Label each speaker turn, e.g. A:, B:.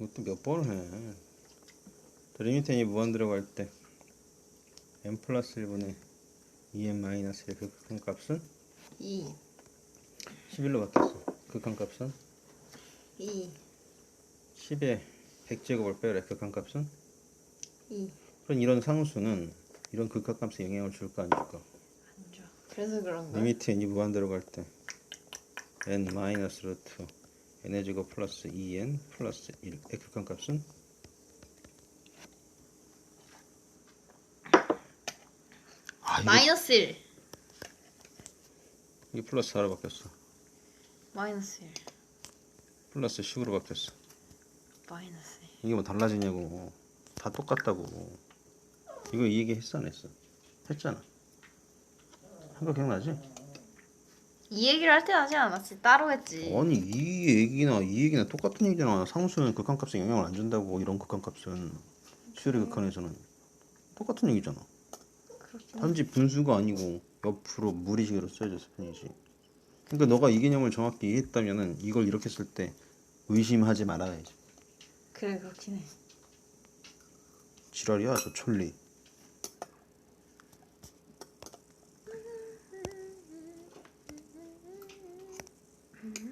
A: 이것도 몇 번을 해. n이 무한 들어갈 때 n 플러스 1분의 2n 마이너스 1 극한 값은
B: 2
A: 11로 바뀌었어. 극한 값은
B: 2
A: 10에 100제곱을 빼라. 극한 값은
B: 2
A: 그럼 이런 상수는 이런 극한 값에 영향을 줄까 안 줄까?
B: 안 줘 그래서 그런 거야?
A: 리미트 n이 무한 들어갈 때 n 마이너스 루트 제곱 플러스 2n 플러스 1의 극한값은 아 이거
B: 마이너스 1
A: 이게 플러스 4로 바뀌었어.
B: 마이너스 1
A: 플러스 10으로 바뀌었어.
B: 마이너스 1
A: 이게 뭐 달라지냐고. 다 똑같다고. 이거 이 얘기 했어 안 했어? 했잖아. 한 거 기억나지?
B: 이 얘기를 할 때 하지 않았지 따로 했지
A: 아니 이 얘기나 이 얘기나 똑같은 얘기잖아. 상수는 극한값에 영향을 안 준다고 이런 극한값은 수열의 극한에서는 똑같은 얘기잖아.
B: 그렇긴.
A: 단지 분수가 아니고 옆으로 무리식으로 써졌을 뿐이지. 그러니까 너가 이 개념을 정확히 이해했다면은 이걸 이렇게 쓸 때 의심하지 말아야지.
B: 그래 그렇긴 해
A: 지랄이야 저 촐리. Mm -hmm.